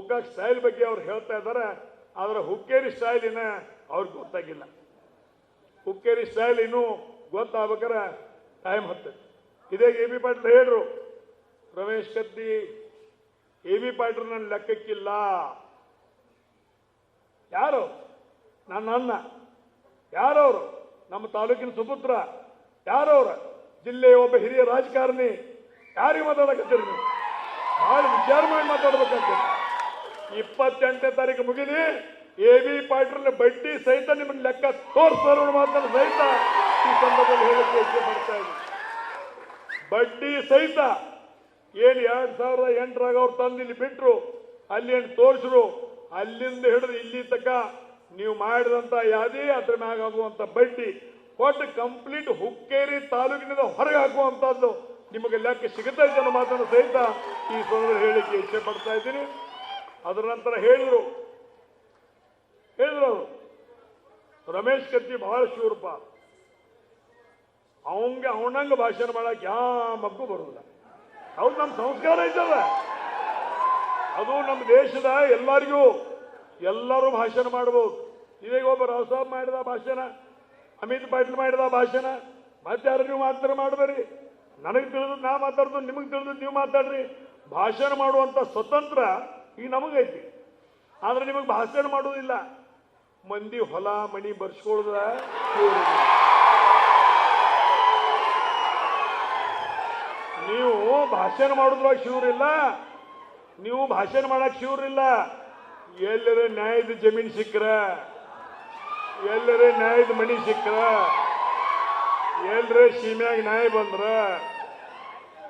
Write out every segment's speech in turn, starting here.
Gokak style ಬಗ್ಗೆ ಅವ್ರು ಹೇಳ್ತಾ ಇದ್ದಾರೆ ಅದರ ಹುಕ್ಕೇರಿ ಸ್ಟೈಲಿನ ಅವ್ರಿಗೆ ಗೊತ್ತಾಗಿಲ್ಲ. ಹುಕ್ಕೇರಿ ಸ್ಟೈಲ್ ಇನ್ನೂ ಗೊತ್ತಾಗ್ಬೇಕಾರೆ ಟೈಮ್ ಹತ್ತೆ. ಇದೇ ಎ ಬಿ ಪಾಟೀಲ್ ಹೇಳ್ರು, ರಮೇಶ್ ಕತ್ತಿ ಎ ಬಿ ಪಾಟೀಲ್ ನನ್ನ ಲೆಕ್ಕಕ್ಕಿಲ್ಲ. ಯಾರು? ನನ್ನ ಅಣ್ಣ. ಯಾರವರು? ನಮ್ಮ ತಾಲೂಕಿನ ಸುಪುತ್ರ. ಯಾರವರು? ಜಿಲ್ಲೆಯ ಒಬ್ಬ ಹಿರಿಯ ರಾಜಕಾರಣಿ. ಯಾರಿಗೆ ಮಾತಾಡಕತ್ತೀರಿ ನೀವು? ಭಾಳ ವಿಚಾರ ಮಾಡಿ ಇಪ್ಪತ್ತೆಂಟನೇ ತಾರೀಕು ಮುಗಿದಿ ಎ ಬಿ ಪಾಟೀಲ್ ಬಡ್ಡಿ ಸಹಿತ ನಿಮಗೆ ಲೆಕ್ಕ ತೋರಿಸೋರು ಮಾತನ್ನು ಸಹಿತ ಈ ಸಂದರ್ಭದಲ್ಲಿ ಹೇಳಕ್ಕೆ ಇಚ್ಛೆ ಪಡ್ತಾ ಇದ್ದೀನಿ. ಬಡ್ಡಿ ಸಹಿತ ಏನು ಎರಡು ಸಾವಿರದ ಎಂಟರಾಗ ಅವ್ರು ತಂದು ಇಲ್ಲಿ ಬಿಟ್ರು, ಅಲ್ಲಿ ಏನು ತೋರಿಸ್ರು ಅಲ್ಲಿಂದ ಹಿಡಿದು ಇಲ್ಲಿ ತನಕ ನೀವು ಮಾಡಿದಂತ ಯಾವುದೇ ಅದ್ರ ಮ್ಯಾಗ ಆಗುವಂತ ಬಡ್ಡಿ ಒಟ್ಟು ಕಂಪ್ಲೀಟ್ ಹುಕ್ಕೇರಿ ತಾಲೂಕಿನಿಂದ ಹೊರಗೆ ಹಾಕುವಂತದ್ದು ನಿಮಗೆ ಲೆಕ್ಕ ಸಿಗುತ್ತಾ ಜನ ಮಾತನ್ನು ಸಹಿತ ಈ ಸಂದರ್ಭದಲ್ಲಿ ಹೇಳಿಕ್ಕೆ ಇಚ್ಛೆ ಪಡ್ತಾ ಇದ್ದೀನಿ. ಅದರ ನಂತರ ಹೇಳಿದ್ರು. ಹೇಳಿದ್ರು ಅವರು. ರಮೇಶ್ ಕತ್ತಿ ಬಹಳ ಶೂರಪ್ಪ ಅವಂಗೆ ಅವನಂಗ ಭಾಷಣ ಮಾಡಕ್ಕೆ ಯಾವ ಮಗ್ಗು ಬರೋದಿಲ್ಲ. ಅವ್ರು ನಮ್ಮ ಸಂಸ್ಕಾರ ಐತಲ್ಲ. ಅದು ನಮ್ಮ ದೇಶದ ಎಲ್ಲರಿಗೂ ಎಲ್ಲರೂ ಭಾಷಣ ಮಾಡಬಹುದು ಇದೀಗ ಒಬ್ಬ ರಾವ್ ಮಾಡಿದ ಭಾಷಣ, ಅಮಿತ್ ಪಾಟೀಲ್ ಮಾಡಿದ ಭಾಷಣ, ಮತ್ತೆ ಯಾರು ನೀವು ಮಾತಾಡ ಮಾಡಬೇಡಿ. ನನಗೆ ತಿಳಿದು ನಾ ಮಾತಾಡೋದು ನಿಮಗೆ ತಿಳಿದು ನೀವು ಮಾತಾಡ್ರಿ. ಭಾಷಣ ಮಾಡುವಂಥ ಸ್ವತಂತ್ರ ಈಗ ನಮಗೈತಿ. ಆದ್ರೆ ನಿಮಗೆ ಭಾಷಣ ಮಾಡೋದಿಲ್ಲ. ಮಂದಿ ಹೊಲ ಮಣಿ ಬರ್ಸ್ಕೊಳ್ದ. ನೀವು ಭಾಷಣ ಮಾಡೋದ್ರಾಗ ಇಲ್ಲ. ನೀವು ಭಾಷಣ ಮಾಡಕ್ ಇಲ್ಲ. ಎಲ್ಲರ ನ್ಯಾಯದ ಜಮೀನ್ ಸಿಕ್ಕ್ರ. ಎಲ್ಲರ ನ್ಯಾಯದ ಮಣಿ ಸಿಕ್ಕ್ರ. ಎಲ್ಲರ ಸೀಮ್ಯಾಗ ನ್ಯಾಯ ಬಂದ್ರ.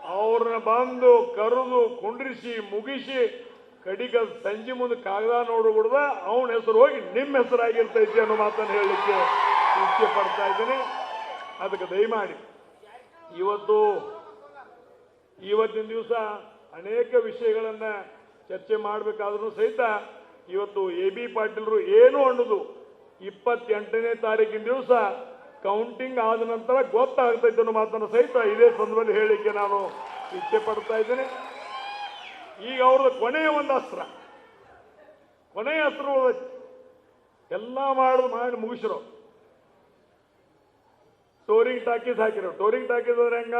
ಅವ್ರನ್ನ ಬಂದು ಕರೆದು ಕುಂಡ್ರಿಸಿ, ಮುಗಿಸಿ ಕಡಿಗ ಸಂಜೆ ಮುಂದೆ ಕಾಗದ ನೋಡ್ಬಿಡ್ದ ಅವನ ಹೆಸರು ಹೋಗಿ ನಿಮ್ಮ ಹೆಸರಾಗಿರ್ತೈತಿ ಅನ್ನೋ ಮಾತನ್ನು ಹೇಳಲಿಕ್ಕೆ ಇಚ್ಛೆ ಪಡ್ತಾ ಇದ್ದೀನಿ. ಅದಕ್ಕೆ ದಯಮಾಡಿ, ಇವತ್ತು, ಇವತ್ತಿನ ದಿವಸ ಅನೇಕ ವಿಷಯಗಳನ್ನ ಚರ್ಚೆ ಮಾಡಬೇಕಾದ್ರೂ ಸಹಿತ ಇವತ್ತು ಎ ಬಿ ಪಾಟೀಲ್ರು ಏನು ಅನ್ನೋದು ಇಪ್ಪತ್ತೆಂಟನೇ ತಾರೀಕಿನ ದಿವಸ ಕೌಂಟಿಂಗ್ ಆದ ನಂತರ ಗೊತ್ತಾಗ್ತೈತೆ ಅನ್ನೋ ಮಾತನ್ನು ಸಹಿತ ಇದೇ ಸಂದರ್ಭದಲ್ಲಿ ಹೇಳಲಿಕ್ಕೆ ನಾನು ಇಚ್ಛೆ ಪಡ್ತಾ ಇದ್ದೇನೆ. ಈಗ ಅವ್ರದ್ದು ಕೊನೆಯ ಒಂದು ಅಸ್ತ್ರ. ಕೊನೆಯ ಅಸ್ತ್ರ. ಎಲ್ಲ ಮಾಡಿ ಮಾಡಿ ಮುಗಿಸ್ರು. ಟೋರಿಂಗ್ ಟಾಕೀಸ್ ಹಾಕಿರೋ ಟೋರಿಂಗ್ ಟಾಕೀಸ್ ಅಂದ್ರೆ ಹೆಂಗ?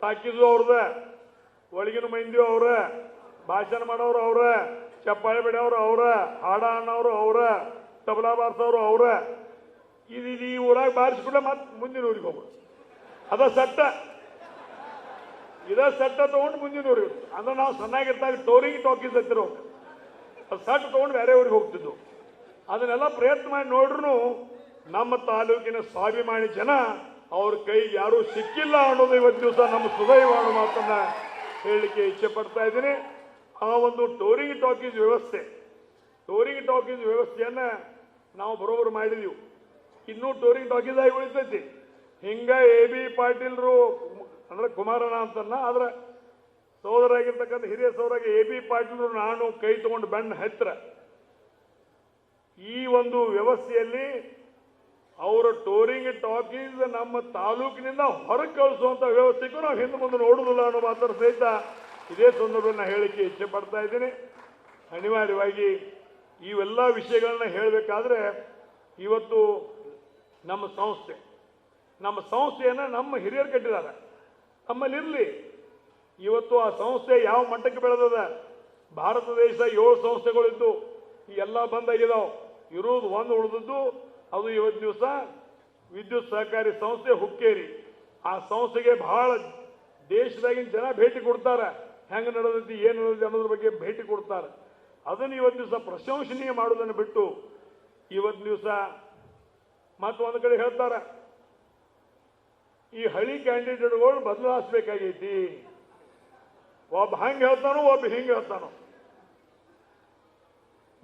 ಟಾಕೀಸು ಅವ್ರದ. ಒಳಗಿನ ಮಂದಿ ಅವ್ರ. ಭಾಷಣ ಮಾಡೋರು ಅವ್ರ. ಚಪ್ಪಾಳೆ ಬಿಡೋರು ಅವ್ರ. ಹಾಡ ಅನ್ನೋರು ಅವ್ರ. ತಬಲಾ ಬಾರ್ಸೋರು ಅವ್ರ. ಇದು ಈ ಊರಾಗ ಮತ್ತೆ ಮುಂದಿನ ಊರಿಗೆ ಹೋಗ್ಬೋದು ಅದ ಸಟ್ಟ. ಇದ ಸಟ್ಟ ತಗೊಂಡು ಮುಂದಿನವ್ರು. ಅಂದ್ರೆ ನಾವು ಸಣ್ಣಾಗಿರ್ತಾಗ ಟೋರಿಂಗ್ ಟಾಕೀಸ್ ಹತ್ತಿರ ಅದು ಸೆಟ್ ತಗೊಂಡು ಬೇರೆ ಊರಿಗೆ ಹೋಗ್ತಿದ್ವು. ಅದನ್ನೆಲ್ಲ ಪ್ರಯತ್ನ ಮಾಡಿ ನೋಡ್ರು ನಮ್ಮ ತಾಲೂಕಿನ ಸ್ವಾಭಿಮಾನಿ ಜನ ಅವ್ರ ಕೈಗೆ ಯಾರೂ ಸಿಕ್ಕಿಲ್ಲ ಅನ್ನೋದು ಇವತ್ತು ದಿವಸ ನಮ್ಮ ಸುದೈವ ಅನ್ನೋ ಮಾತನ್ನ ಹೇಳಲಿಕ್ಕೆ ಇಚ್ಛೆ ಪಡ್ತಾ ಇದ್ದೀನಿ. ಆ ಒಂದು ಟೋರಿಂಗ್ ಟಾಕೀಸ್ ವ್ಯವಸ್ಥೆ. ಟೋರಿಂಗ್ ಟಾಕೀಸ್ ವ್ಯವಸ್ಥೆಯನ್ನ ನಾವು ಬರೋಬ್ಬರು ಮಾಡಿದೀವಿ. ಇನ್ನೂ ಟೋರಿಂಗ್ ಟಾಕೀಸ್ ಆಗಿ ಉಳಿತೈತಿ. ಹಿಂಗ ಎ ಬಿ ಪಾಟೀಲ್ರು ಅಂದ್ರೆ ಕುಮಾರನ ಅಂತನ್ನ ಆದ್ರೆ ಸೋದರಾಗಿರ್ತಕ್ಕಂಥ ಹಿರಿಯ ಸೋದರಾಗ ಎ ಬಿ ಪಾಟೀಲ್ ನಾನು ಕೈ ತಗೊಂಡು ಬೆಣ್ಣ ಹತ್ತಿರ. ಈ ಒಂದು ವ್ಯವಸ್ಥೆಯಲ್ಲಿ ಅವರ ಟೋರಿಂಗ್ ಟಾಕೀಸ್ ನಮ್ಮ ತಾಲೂಕಿನಿಂದ ಹೊರಗೆ ಕಳಿಸುವಂತ ವ್ಯವಸ್ಥೆಗೂ ನಾವು ಹಿಂದೆ ಮುಂದೆ ನೋಡುದಿಲ್ಲ ಅನ್ನೋ ಮಾತ್ರ ಸಹಿತ ಇದೇ ಸಂದರ್ಭದಲ್ಲಿ ನಾನು ಹೇಳಿಕೆ ಇಚ್ಛೆ ಪಡ್ತಾ ಇದ್ದೀನಿ. ಅನಿವಾರ್ಯವಾಗಿ ಇವೆಲ್ಲ ವಿಷಯಗಳನ್ನ ಹೇಳಬೇಕಾದ್ರೆ ಇವತ್ತು ನಮ್ಮ ಸಂಸ್ಥೆ, ನಮ್ಮ ಸಂಸ್ಥೆಯನ್ನ ನಮ್ಮ ಹಿರಿಯರು ಕಟ್ಟಿದ್ದಾರೆ. ನಮ್ಮಲ್ಲಿರಲಿ ಇವತ್ತು ಆ ಸಂಸ್ಥೆ ಯಾವ ಮಟ್ಟಕ್ಕೆ ಬೆಳೆದದ? ಭಾರತ ದೇಶ ಏಳು ಸಂಸ್ಥೆಗಳಿದ್ದು ಎಲ್ಲ ಬಂದಾಗಿದಾವ್ ಇರೋದು ಒಂದು ಉಳಿದದ್ದು, ಅದು ಇವತ್ತು ದಿವಸ ವಿದ್ಯುತ್ ಸಹಕಾರಿ ಸಂಸ್ಥೆ ಹುಕ್ಕೇರಿ. ಆ ಸಂಸ್ಥೆಗೆ ಬಹಳ ದೇಶದಾಗಿನ ಜನ ಭೇಟಿ ಕೊಡ್ತಾರೆ. ಹೆಂಗೆ ನಡೆದೈತಿ, ಏನು ನಡೆದೈತಿ ಅನ್ನೋದ್ರ ಬಗ್ಗೆ ಭೇಟಿ ಕೊಡ್ತಾರೆ. ಅದನ್ನು ಇವತ್ತು ದಿವಸ ಪ್ರಶಂಸನೀಯ ಮಾಡೋದನ್ನು ಬಿಟ್ಟು, ಇವತ್ತು ದಿವಸ ಮತ್ತು ಒಂದು ಕಡೆ ಹೇಳ್ತಾರೆ. ಈ ಹಳಿ ಕ್ಯಾಂಡಿಡೇಟ್ಗಳು ಬದಲಾಯಿಸ್ಬೇಕಾಗೈತಿ ಒಬ್ಬ ಹಂಗೆ ಹೇಳ್ತಾನೋ ಒಬ್ಬ ಹಿಂಗೆ ಹೇಳ್ತಾನೋ.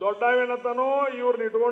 ದೊಡ್ಡವೇನಂತಾನೋ ಇವ್ರನ್ನ ಇಟ್ಕೊಂಡು